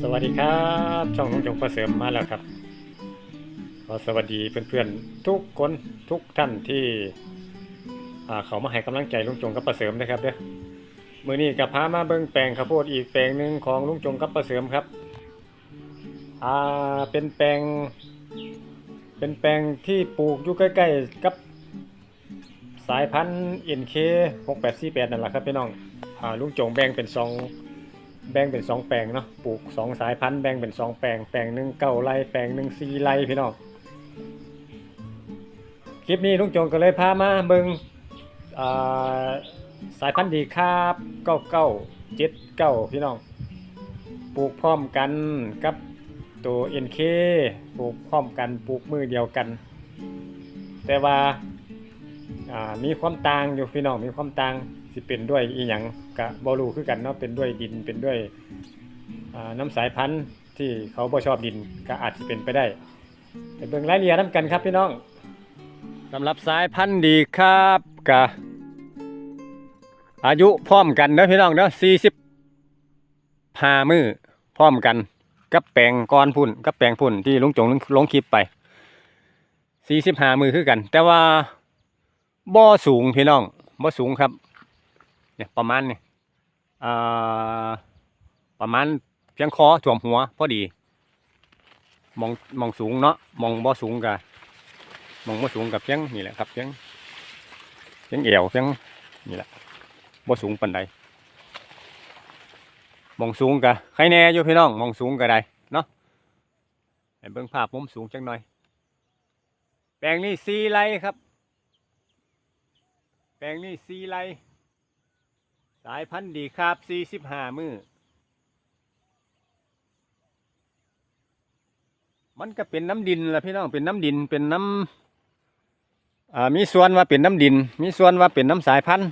สวัสดีครับช่องลุงจงประเสริมมาแล้วครับขอสวัสดีเพื่อนๆทุกคนทุกท่านที่เขามาให้กำลังใจลุงจงกับประเสริมนะครับเด้อมือนี้กับพามาเบิ่งแปลงข้าวโพดอีกแปลงหนึ่งของลุงจงกับประเสริมครับอ่าเป็นแปลง เป็นแปลงที่ปลูกอยู่ใกล้ๆกับสายพันธุ์ NK 6848นั่นแหละครับพี่น้อง ลุงจงแบ่งเป็นสองแบ่งเป็นสองแปลงเนาะปลูกสองสายพันธุ์แบ่งเป็นสองแปลงแปลงหนึ่งเก้าไร่แปลงหนึ่งสี่ไร่พี่น้องคลิปนี้ลุงโจงก็เลยพามาเบิงอ่าสายพันธุ์ดีครับเก้าเก้าเจ็ดเก้าพี่น้องปลูกพร้อมกันกับตัว NK ปลูกพร้อมกันปลูกมือเดียวกัน แต่ว่าอ่ามีความต่างอยู่พี่น้องมีความต่างสิเป็นด้วยอีหยัง กะบ่รู้คือกันเนาะเป็นด้วยดินเป็นด้วยน้ำสายพันธุ์ที่เขาบ่ชอบดินก็อาจจะเป็นไปได้ไปเบิ่งรายละเอียดนํกันครับพี่น้องสำหรับสายพันธุ์ดีครับกะอายุพร้อมกันเด้อพี่น้องเด้อ45มื้อพร้อมกันกับแปลงก้อนพุ่นกับแปลงพุ่นที่ลุงจงลงคลิปไป45มื้อคือกัน แต่ว่าบ่สูงพี่น้องบ่สูงครับเนี่ยประมาณนี่อ่า ประมาณเพียงคอถ่วมหัวพอดี มองมองสูงเนาะมองบ่สูงกะมองบ่สูงกับเพียงนี่แหละครับเพียงเพียงเอวเพียงนี่แหละบ่สูงปานใดมองสูงกะใครแน่อยู่พี่น้องมองสูงก็ได้เนาะให้เบิ่งภาพมุมสูงจังหน่อย แปลงนี้สีไรครับ แปลงนี้สีไร สายพันธุ์ดีครับสี่สิบห้ามือมันก็เป็นน้ำดินละพี่น้องเป็นน้ำดินเป็นน้ำอ่ามีส่วนว่าเป็นน้ำดิน มีส่วนว่าเป็นน้ำสายพันธุ์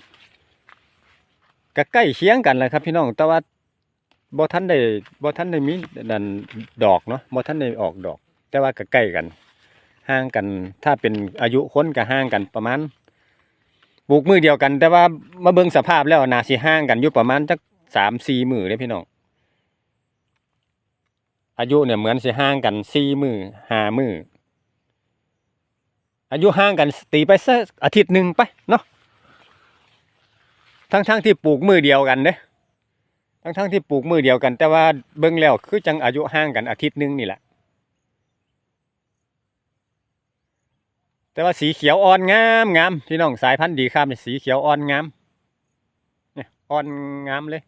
ก็ใกล้เคียงกันเลยครับ พี่น้องแต่ว่าบ่ทันได้บ่ทันได้มีดันดอกเนาะบ่ทันได้ออกดอก แต่ว่าก็ใกล้กันห่างกัน ถ้าเป็นอายุคนก็ห่างกันประมาณ ปลูกมือเดียวกัน แต่ว่ามาเบิ่งสภาพแล้วนาสิห่างกันอยู่ประมาณจักสามสี่มือเลยพี่น้องอายุเนี่ยเหมือนสิห่างกันสี่มือห้ามืออายุห่างกันตีไปสักอาทิตย์หนึ่งไปเนาะทั้งทั้งๆที่ปลูกมือเดียวกันเด้ทั้งทั้งๆที่ปลูกมือเดียวกัน แต่ว่าเบิ่งแล้วคือจังอายุห่างกันอาทิตย์หนึ่งนี่แหละ แต่ว่าสีเขียวอ่อนงามงามพี่น้องสายพันธุ์ดีครับสีเขียวอ่อนงามเนี่ยอ่อนงามเลย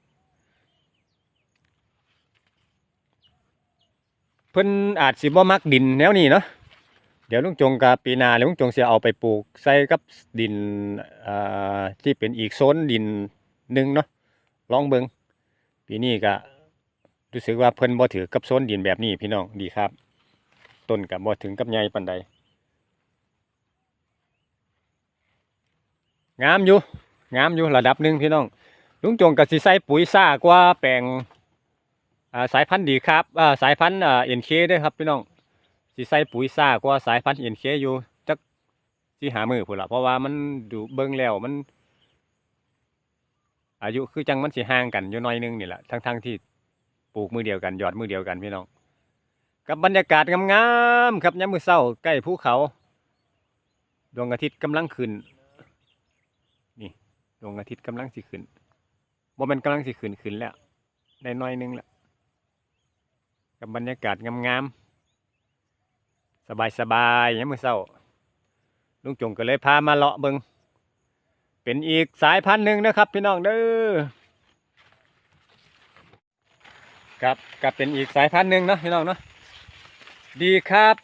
เพิ่นอาจสิบ่มักดินแนวนี้เนาะเดี๋ยวลุงจงกับปีนาลุงจงจะเอาไปปลูกใส่กับดินที่เป็นอีกโซนดินหนึ่งเนาะลองเบิงปีนี้ก็รู้สึกว่าเพิ่นบ่ถือกับโซนดินแบบนี้พี่น้องดีครับ ต้นกับบ่ถึงกับใหญ่ปานใด งามอยู่งามอยู่ระดับหนึ่งพี่น้องลุงจงกับสิใส่ปุ๋ยซ่ากว่าแปลงสายพันธุ์ดีครับสายพันธุ์อ่าเอ็นเคด้วยครับพี่น้องสิใส่ปุ๋ยซ่ากว่าสายพันธุ์เอ็นเคอยู่จักสิหามือพุ่นละเพราะว่ามันดูเบิ่งแล้วมัน อายุคือจังมันสิห่างกันอยู่หน้อยหนึงนี่แหละทั้งทั้งที่ปลูกมือเดียวกันหยอดมือเดียวกันพี่น้องกับบรรยากาศงามๆครับยามมื้อเช้าใกล้ภูเขา ดวงอาทิตย์กำลังขึ้น ดวงอาทิตย์กำลังสิขึ้นบ่มันกำลังสิขึ้นขึ้นแล้ว ได้น้อยนึงแล้วกับบรรยากาศงามๆ สบายๆยามมื้อเช้าลุงจงก็เลยพามาเลาะเบิงเป็นอีกสายพันธุ์หนึ่งนะครับ พี่น้องเด้อครับก็เป็นอีกสายพันธุ์หนึ่งเนาะพี่น้องเนาะดีครับ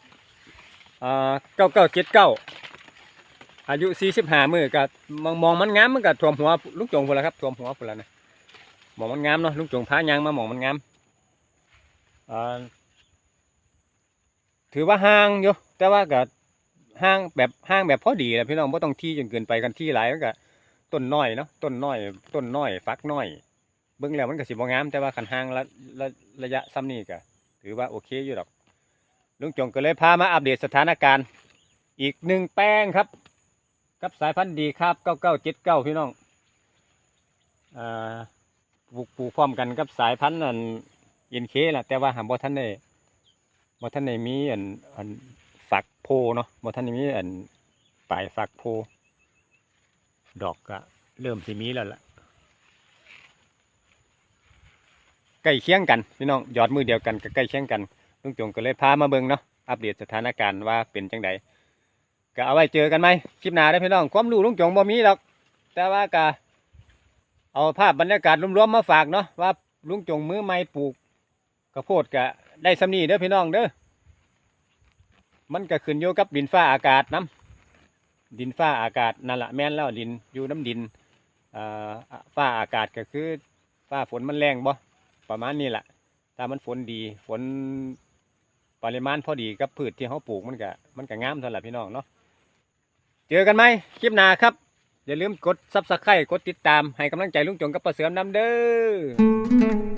เก้าเก้าเจ็ดเก้า อายุ45มือก็มองมองมันงามมันก็ท่วมหัวลุงจงพุ่นละครับท่วมหัวพุ่นละนะมองมันงามเนาะลุงจงพายางมามองมันงามอ่าถือว่าห่างอยู่แต่ว่าก็ห่างแบบห่างแบบพอดีแหละพี่น้องบ่ต้องที่จนเกินไปกันที่หลายมันก็ต้นน้อยเนาะต้นน้อย ต้นน้อยฟักน้อย เบิ่งแล้วมันก็สิบงาม แต่ว่าคันห่างระระระยะซ้ำนี้ก็ถือว่าโอเคอยู่ดอกลุงจงก็เลยพามาอัปเดตสถานการณ์ อีกหนึ่งแป้งครับ กับสายพันธุ์ดีครับเก้าเก้าเจ็ดเก้าพี่น้องอ่าปลูกปลูกพร้อมกันกับสายพันธุ์อันอินเคแหละแต่ว่าหาบ่ทันได้บ่ทันได้มีอันอันฝักโพเนาะบ่ทันได้มีอันปลายฝักโพ ดอกก็เริ่มสิมีแล้วล่ะใกล้เคียงกันพี่น้องยอดมือเดียวกันก็ใกล้เคียงกันลุงจงก็เลยพามาเบิ่งเนาะอัปเดตสถานการณ์ว่าเป็นจังได ก็เอาไว้เจอกันไหมคลิปหน้าได้พี่น้องความรู้ลุงจงบ่มีหรอกแต่ว่าก็เอาภาพบรรยากาศรวมๆมาฝากเนาะว่าลุงจงมือไม้ปลูกกระโพดก็ได้สำนีเด้อพี่น้องเด้อมันก็ขึ้นอยู่กับดินฟ้าอากาศน้ำดินฟ้าอากาศนั่นแหละแม่นแล้วดินอยู่น้ำดินอ่าฟ้าอากาศก็คือฟ้าฝนมันแรงบ่ประมาณนี้แหละถ้ามันฝนดีฝนปริมาณพอดีกับพืชที่เขาปลูกมันก็มันก็งามเท่านั้นแหละพี่น้องเนาะ เจอกันไหมคลิปหน้าครับ อย่าลืมกดซับสไครต์กดติดตามให้กำลังใจลุงจงกับประเสริมนำเด้อ